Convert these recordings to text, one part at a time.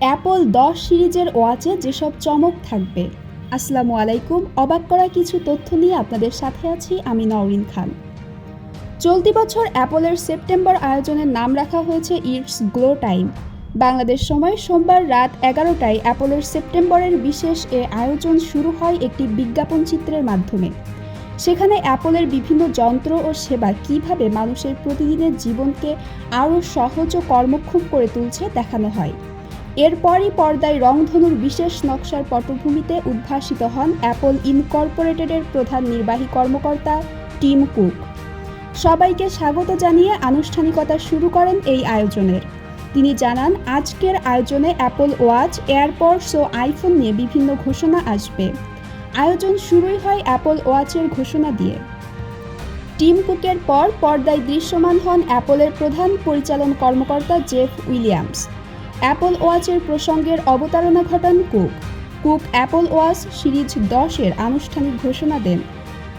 Apple দশ সিরিজের ওয়াচে যেসব চমক থাকবে। আসসালামু আলাইকুম, অবাক করা কিছু তথ্য নিয়ে আপনাদের সাথে আছি আমি নওরিন খান। চলতি বছর অ্যাপলের সেপ্টেম্বর আয়োজনের নাম রাখা হয়েছে ইটস গ্লো টাইম বাংলাদেশ সময় সোমবার রাত এগারোটায় অ্যাপলের সেপ্টেম্বরের বিশেষ এ আয়োজন শুরু হয় একটি বিজ্ঞাপন চিত্রের মাধ্যমে। সেখানে অ্যাপলের বিভিন্ন যন্ত্র ও সেবা কীভাবে মানুষের প্রতিদিনের জীবনকে আরও সহজ ও কর্মক্ষম করে তুলছে দেখানো হয়। এরপরই পর্দায় রংধনুর বিশেষ নকশার পটভূমিতে উদ্ভাসিত হন অ্যাপল ইনকর্পোরেটেডের প্রধান নির্বাহী কর্মকর্তা টিম কুক। সবাইকে স্বাগত জানিয়ে আনুষ্ঠানিকতা শুরু করেন এই আয়োজনের। তিনি জানান, আজকের আয়োজনে অ্যাপল ওয়াচ, এয়ারপডস ও আইফোন নিয়ে বিভিন্ন ঘোষণা আসবে। আয়োজন শুরুই হয় অ্যাপল ওয়াচের ঘোষণা দিয়ে। টিম কুকের পর পর্দায় দৃশ্যমান হন অ্যাপলের প্রধান পরিচালন কর্মকর্তা জেফ উইলিয়ামস। অ্যাপল ওয়াচের প্রসঙ্গের অবতারণা ঘটান Cook. Cook Apple Watch series দশের আনুষ্ঠানিক ঘোষণা দেন।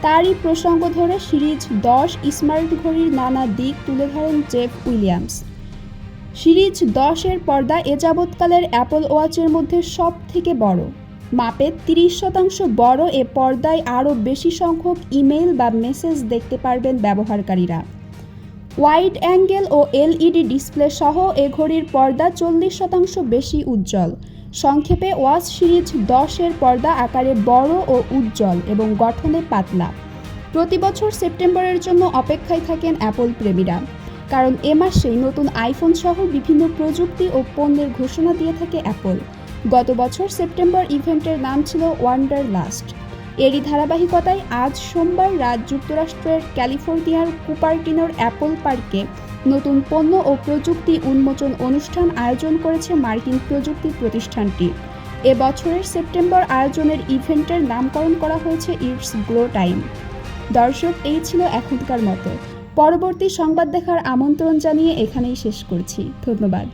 তারই প্রসঙ্গ ধরে সিরিজ দশ স্মার্ট ঘড়ির নানা দিক তুলে ধরেন জেফ উইলিয়ামস। সিরিজ দশের পর্দা এ যাবৎকালের অ্যাপল ওয়াচের মধ্যে সব থেকে বড়। মাপে তিরিশ শতাংশ বড় এ পর্দায় আরও বেশি সংখ্যক ইমেল বা মেসেজ দেখতে পারবেন ব্যবহারকারীরা। ওয়াইড অ্যাঙ্গেল ও এলইডি ডিসপ্লে সহ এ ঘড়ির পর্দা চল্লিশ শতাংশ বেশি উজ্জ্বল। সংক্ষেপে, ওয়াচ সিরিজ দশের পর্দা আকারে বড় ও উজ্জ্বল এবং গঠনে পাতলা। প্রতি বছর সেপ্টেম্বরের জন্য অপেক্ষায় থাকেন অ্যাপল প্রেমীরা। কারণ এ মাসেই নতুন আইফোন সহ বিভিন্ন প্রযুক্তি ও পণ্যের ঘোষণা দিয়ে থাকে অ্যাপল। গত বছর সেপ্টেম্বর ইভেন্টের নাম ছিল ওয়ান্ডার লাস্ট এরই ধারাবাহিকতায় আজ সোমবার রাত যুক্তরাষ্ট্রের ক্যালিফোর্নিয়ার কুপার্টিনোর অ্যাপল পার্কে নতুন পণ্য ও প্রযুক্তি উন্মোচন অনুষ্ঠান আয়োজন করেছে মার্কিন প্রযুক্তি প্রতিষ্ঠানটি। এ বছরের সেপ্টেম্বর আয়োজনের ইভেন্টের নামকরণ করা হয়েছে ইটস গ্লো টাইম। দর্শক, এই ছিল এখনকার মতো। পরবর্তী সংবাদ দেখার আমন্ত্রণ জানিয়ে এখানেই শেষ করছি। ধন্যবাদ।